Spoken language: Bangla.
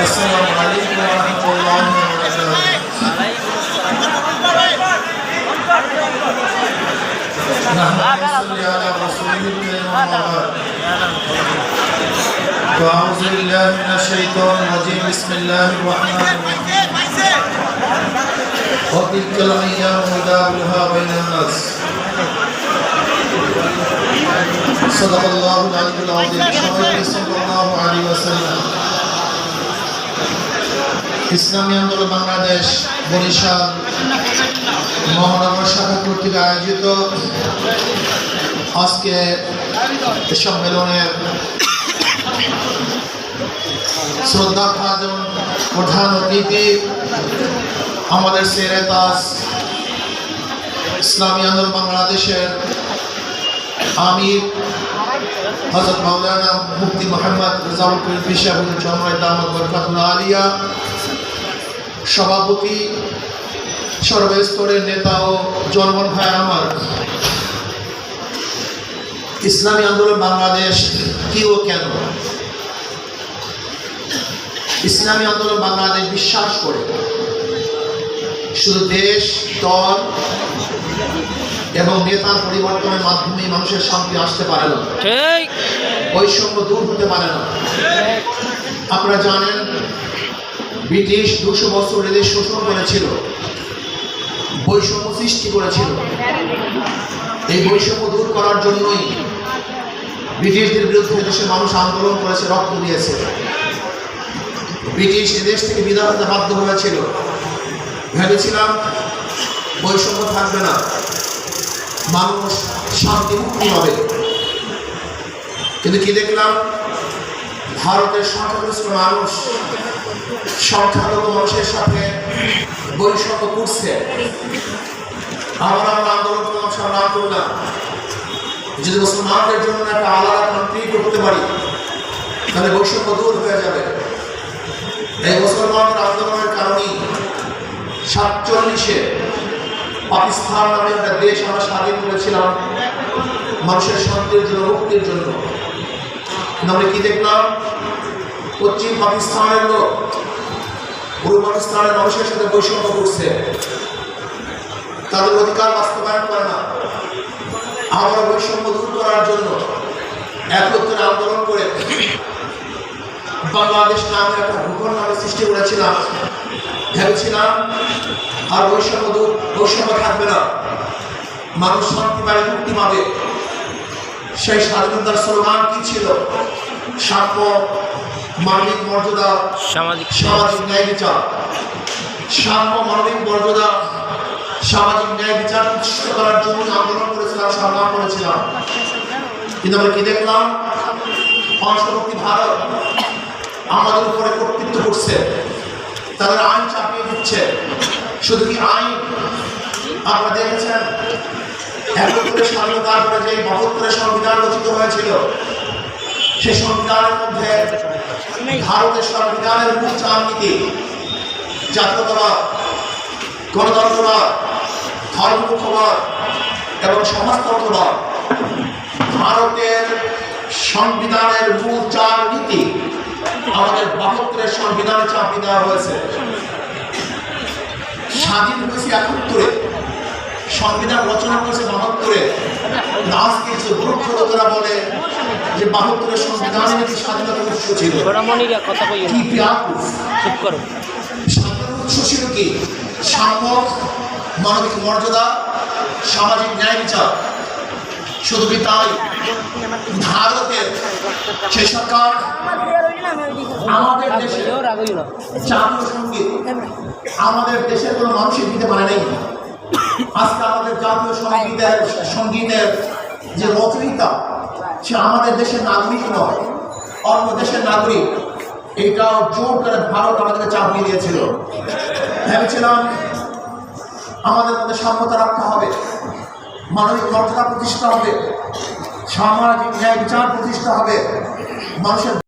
السلام عليكم ورحمة الله وبركاته. نحن نصلي على رسوله الكريم وبعد فأعوذ بالله من الشيطان الرجيم. بسم الله الرحمن الرحيم. وتلك الأيام نداولها بين الناس. صدق الله العلي العظيم. صلى الله عليه وسلم. ইসলামী আন্দোলন বাংলাদেশ, বরিশাল, মহানগর শাখা কর্তৃক আয়োজিত আজকে সম্মেলনের শ্রদ্ধা ভাজন প্রধান অতিথি, আমাদের সেরে তাজ ইসলামী আন্দোলন বাংলাদেশের আমির হজরত মাওলানা মুফতি মোহাম্মদ রেজাউল করিম পিসাবুল জমায় দামদ বরকাতুল আলিয়া সভাপতি সর্বস্তরের নেতা ও জনগণ ভাই আমার। ইসলামী আন্দোলন বাংলাদেশ কি ও কেন? ইসলামী আন্দোলন বাংলাদেশ বিশ্বাস করে। শুধু দেশ দল এবং নেতার পরিবর্তনের মাধ্যমে মানুষের শান্তি আসতে পারে না। বৈষম্য দূর হতে পারে না। আপনারা জানেন ব্রিটিশ দুশো বছর এদের শোষণ করেছিল। বৈষম্য সৃষ্টি করেছিল। এই বৈষম্য দূর করার জন্যই ব্রিটিশদের বিরুদ্ধে দেশের মানুষ আন্দোলন করেছে, রক্ত দিয়েছে। ব্রিটিশ এদেশ থেকে বিদায় হতে বাধ্য হয়েছিল। ভেবেছিলাম বৈষম্য থাকবে না। মানুষ শান্তি মুক্তি হবে। কিন্তু কি দেখলাম? ভারতের সংখ্যাগরিষ্ঠ মানুষ, সংখ্যালঘু মানুষের সাথে বৈষম্য করছে আমরা আন্দোলন যদি মুসলমানদের জন্য একটা আলাদা কান্ট্রি করতে পারি, তাহলে বৈষম্য দূর হয়ে যাবে। এই মুসলমানদের আন্দোলনের কারণেই সাতচল্লিশে পাকিস্তান নামে একটা দেশ আমরা স্বাধীন করেছিলাম, মানুষের শান্তির জন্য, মুক্তির জন্য। আমরা কি দেখলাম? পশ্চিম পাকিস্তানের লোক, পূর্ব পাকিস্তানের মানুষের সাথে বৈষম্য করছে। তাদের অধিকার বাস্তবায়ন করে না। আমরা বৈষম্য দূর করার জন্য একত্রে আন্দোলন করে বাংলাদেশ নামে একটা ভূখণ্ড আমরা সৃষ্টি করেছিলাম, ভেবেছিলাম আর বৈষম্য দূর, বৈষম্য থাকবে না। মানুষ শান্তি পাবে, মুক্তি পাবে। সেই স্বাধীনতার স্লোগান কি ছিল? সাম্য মানবিক মর্যাদা সামাজিক সামাজিক ন্যায় বিচার। সাম্য মানবিক মর্যাদা সামাজিক ন্যায় বিচার প্রতিষ্ঠিত করার জন্য আন্দোলন করেছিলাম সংগ্রাম করেছিলাম। কিন্তু আমরা কি দেখলাম? পার্শ্ববর্তী ভারত আমাদের উপরে কর্তৃত্ব করছে। তাদের আইন চাপিয়ে দিচ্ছে। শুধু কি আইন? আপনারা দেখেছেন? একত্রে স্বাধীনতার পরে যে বাহাত্তরের সংবিধান রচিত হয়েছিল সেই সংবিধানের মধ্যে ভারতের সংবিধানের মূল চার নীতি জাতীয়তাবাদ, গণতন্ত্রবাদ, ধর্মমুখবাদ এবং সমাজতন্ত্রবাদ, ভারতের সংবিধানের মূল চার নীতি আমাদের বাহাত্তরের সংবিধানে চাপিয়ে দেওয়া হয়েছে। স্বাধীন হয়েছে একাত্তরে। সংবিধান রচনা করেছে বাহাত্তরে। আজকে কিছু লোকেরা বলে যে বাহাত্তরের সংবিধানে নাকি স্বাধীনতার উৎস ছিল। চুপ করো। স্বাধীনতার উৎস ছিল কি? সাম্য মানবিক মর্যাদা সামাজিক ন্যায় বিচার। শুধু কি তাই? ভারতের সে সরকার আমাদের দেশে জাতীয় সংগীত আমাদের দেশের কোনো মানুষই দিতে পারে নাই। আজকে আমাদের জাতীয় সঙ্গীতের সঙ্গীতের যে রচয়িতা, সে আমাদের দেশের নাগরিক নয়, অন্য দেশের নাগরিক। এটাও জোর করে ভারত আমাদেরকে চাপিয়ে দিয়েছিল। ভেবেছিলাম আমাদের মধ্যে সাম্যতা রাখতে হবে, মানবিক মর্যাদা প্রতিষ্ঠা হবে, সামাজিক ন্যায় বিচার প্রতিষ্ঠা হবে, মানুষের